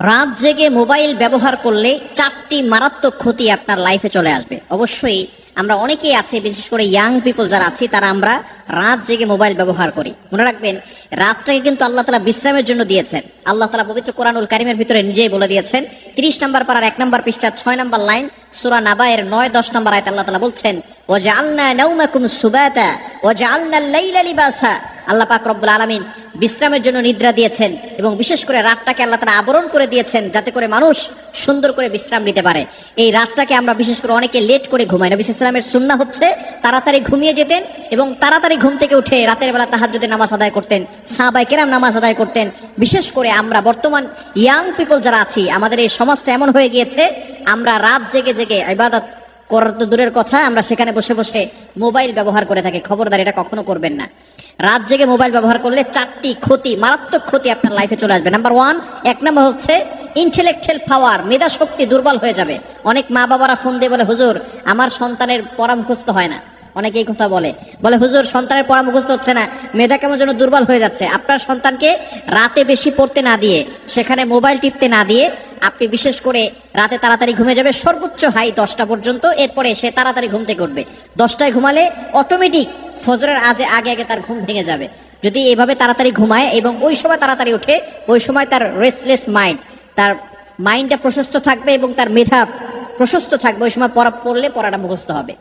রাত জেগে মোবাইল ব্যবহার করলে চারটি মারাত্মক ক্ষতি আপনার লাইফে চলে আসবে। অবশ্যই আমরা অনেকেই আছে, বিশেষ করে ইয়াং পিপল যারা আছি, তারা আমরা রাত জেগে মোবাইল ব্যবহার করি। মনে রাখবেন, রাতটাকে কিন্তু আল্লাহ তালা বিশ্রামের জন্য দিয়েছেন। আল্লাহ তালা পবিত্র কোরআনুল কারিমের ভিতরে নিজেই বলে দিয়েছেন, তিরিশ নম্বর পাড়ার এক নম্বর পৃষ্ঠার ছয় নম্বর লাইন, সুরা নাবায়ের নয়, দশ নম্বর আয়তে আল্লাহ তালা বলছেন ও যে আল্লাহ ও যে আল্লাহ আল্লাহ পাক রব্বুল আলমিন বিশ্রামের জন্য নিদ্রা দিয়েছেন এবং বিশেষ করে রাতটাকে আল্লাহ তারা আবরণ করে দিয়েছেন যাতে করে মানুষ সুন্দর করে বিশ্রাম নিতে পারে। এই রাতটাকে আমরা বিশেষ করে অনেকে লেট করে ঘুমাই। না বিশেষ ইসলামের সুন্না হচ্ছে তাড়াতাড়ি ঘুমিয়ে যেতেন এবং তাড়াতাড়ি ঘুম থেকে উঠে রাতের বেলা তাহাজ্জুদের নামাজ আদায় করতেন সাহাবাই কেরাম নামাজ আদায় করতেন। বিশেষ করে আমরা বর্তমান ইয়াং পিপল যারা আছি, আমাদের এই সমাজটা এমন হয়ে গিয়েছে, আমরা রাত জেগে জেগে ইবাদত করার তো দূরের কথা, আমরা সেখানে বসে বসে মোবাইল ব্যবহার করে থাকি। খবরদার, এটা কখনো করবেন না। রাত জেগে মোবাইল ব্যবহার করলে চারটি ক্ষতি, মারাত্মক ক্ষতি আপনার লাইফে চলে আসবে। নাম্বার ওয়ান এক নম্বর হচ্ছে ইন্টেলেকচুয়াল পাওয়ার মেধা শক্তি দুর্বল হয়ে যাবে। অনেক মা বাবারা ফোন দিয়ে বলে, হুজুর, আমার সন্তানের পড়া হয় না। অনেকে এই কথা বলে। বলে, হুজুর, সন্তানের পড়া মুখস্থ হচ্ছে না। মেধা কেমন যেন দুর্বল হয়ে যাচ্ছে। আপনার সন্তানকে রাতে বেশি পড়তে না দিয়ে, সেখানে মোবাইল টিপতে না দিয়ে আপনি বিশেষ করে রাতে তাড়াতাড়ি ঘুমে যাবে, সর্বোচ্চ হাই দশটা পর্যন্ত, এরপরে সে তাড়াতাড়ি ঘুম থেকে উঠবে। দশটায় ঘুমালে অটোমেটিক ফজরের আজে আগে আগে তার ঘুম ভেঙে যাবে। যদি এভাবে তাড়াতাড়ি ঘুমায় এবং ওই সময় তাড়াতাড়ি ওঠে, ওই সময় তার রেস্টলেস মাইন্ড তার মাইন্ডটা প্রশস্ত থাকবে এবং তার মেধা প্রশস্ত থাকবে, ওই সময় পড়া পড়লে পড়াটা মুখস্থ হবে।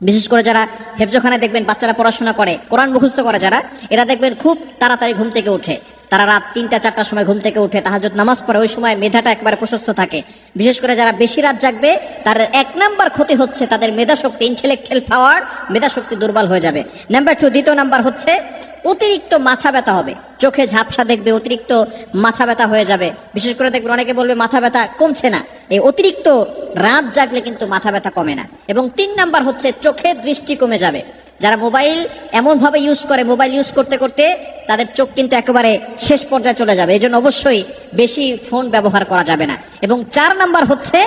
বিশেষ করে যারা হেফজোখানে দেখবেন বাচ্চারা পড়াশোনা করে, কোরআন মুখস্থ করে যারা, এরা দেখবেন খুব তাড়াতাড়ি ঘুম থেকে উঠে তারা রাত তিনটা, চারটার সময় ঘুম থেকে উঠে তাহাজত নামাজ পড়ে। ওই সময় মেধাটা একবারে প্রশস্ত থাকে। বিশেষ করে যারা বেশি রাত জাগবে, তার এক নাম্বার ক্ষতি হচ্ছে তাদের মেধা শক্তি ইন্টেলেকচুয়াল পাওয়ার মেধা শক্তি দুর্বল হয়ে যাবে। নাম্বার টু দ্বিতীয় নাম্বার হচ্ছে অতিরিক্ত মাথা ব্যথা হবে। চোখে ঝাপসা দেখবে, অতিরিক্ত মাথা ব্যথা হয়ে যাবে। বিশেষ করে দেখবেন অনেকে বলবে, মাথা ব্যথা কমছে না। এই অতিরিক্ত রাত জাগলে কিন্তু মাথা ব্যথা কমে না। এবং তিন নাম্বার হচ্ছে চোখের দৃষ্টি কমে যাবে। যারা মোবাইল এমন ভাবে ইউজ করে, মোবাইল ইউজ করতে করতে তাদের চোখ কিন্তু একেবারে শেষ পর্যায়ে চলে যাবে। এই জন্য অবশ্যই বেশি ফোন ব্যবহার করা যাবে না। এবং চার নাম্বার হচ্ছে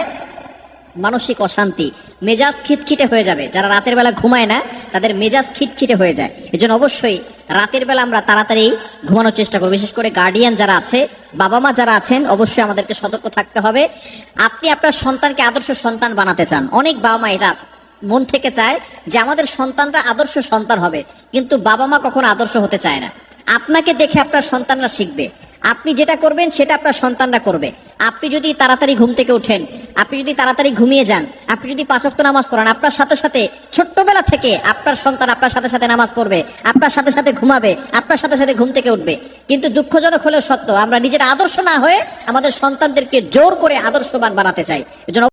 মানসিক অশান্তি। মেজাজ খিটখিটে হয়ে যাবে। যারা রাতের বেলা ঘুমায় না, তাদের মেজাজ খিটখিটে হয়ে যায়। এজন্য অবশ্যই রাতের বেলা আমরা তাড়াতাড়ি ঘুমানোর চেষ্টা করব। বিশেষ করে গার্ডিয়ান যারা আছে বাবা মা যারা আছেন, অবশ্যই আমাদেরকে সতর্ক থাকতে হবে। আপনি আপনার সন্তানকে আদর্শ সন্তান বানাতে চান। অনেক বাবা মা এটা মন থেকে চায় যে আমাদের সন্তানরা আদর্শ সন্তান হবে। কিন্তু বাবা মা কখনো আদর্শ হতে চায় না। আপনাকে দেখে আপনার সন্তানরা শিখবে। আপনি যেটা করবেন, সেটা আপনার সন্তানরা করবে। আপনি যদি তাড়াতাড়ি ঘুম থেকে ওঠেন, আপনি যদি তাড়াতাড়ি ঘুমিয়ে যান, আপনি যদি পাঁচক্ত নামাজ পড়ান, আপনার সাথে সাথে ছোট্টবেলা থেকে আপনার সন্তান আপনার সাথে সাথে নামাজ পড়বে, আপনার সাথে সাথে ঘুমাবে, আপনার সাথে সাথে ঘুম থেকে উঠবে। কিন্তু দুঃখজনক হলেও সত্য, আমরা নিজের আদর্শ না হয়ে আমাদের সন্তানদেরকে জোর করে আদর্শবান বানাতে চাই। এজন্য